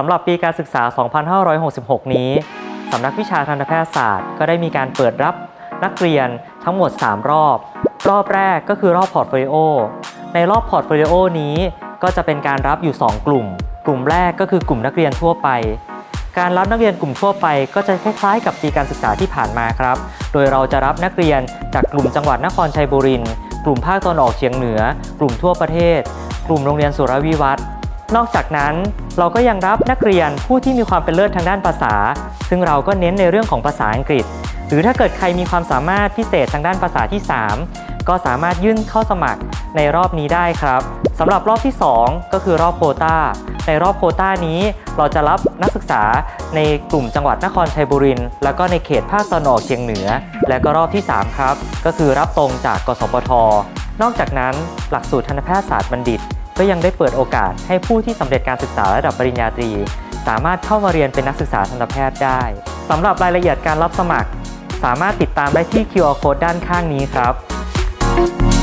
สำหรับปีการศึกษา 2566 นี้ สำนักวิชาทันตแพทยศาสตร์ ก็ได้มีการเปิดรับนักเรียนทั้งหมด 3 รอบ รอบแรกก็คือรอบพอร์ตโฟลิโอ ในรอบพอร์ตโฟลิโอนี้ก็จะเป็นการรับอยู่ 2 กลุ่ม กลุ่มแรกก็คือกลุ่มนักเรียนทั่วไป การรับนักเรียนกลุ่มทั่วไป ก็จะคล้ายๆ กับปีการศึกษาที่ผ่านมาครับ โดยเราจะรับนักเรียนจากกลุ่มจังหวัดนครชัยบุรี กลุ่มภาคตะวันออกเฉียงเหนือ กลุ่มทั่วประเทศ กลุ่มโรงเรียนสุรวิวัฒน์ นอกจากนั้นเราก็ยังรับนักเรียนผู้ที่มีความเป็นเลิศทางด้านภาษา ซึ่งเราก็เน้นในเรื่องของภาษาอังกฤษ หรือถ้าเกิดใครมีความสามารถพิเศษทางด้านภาษาที่ 3 ก็สามารถยื่นเข้าสมัครในรอบนี้ได้ครับสำหรับรอบที่ 2 ก็คือรอบโควตาในรอบโควตานี้เราจะรับนักศึกษาในกลุ่มจังหวัดนครชัยบุรีแล้วก็ในเขตภาคตะวันออกเฉียงเหนือ และก็รอบที่ 3 ครับ ก็คือรับตรงจากกสปทนอกจากนั้นหลักสูตรทันตแพทยศาสตร์บัณฑิต ก็ยังได้เปิดโอกาสให้ผู้ที่สำเร็จการศึกษาระดับปริญญาตรี สามารถเข้ามาเรียนเป็นนักศึกษาทันตแพทย์ได้สำหรับรายละเอียดการรับสมัคร สามารถติดตามได้ที่ QR code ด้านข้างนี้ครับ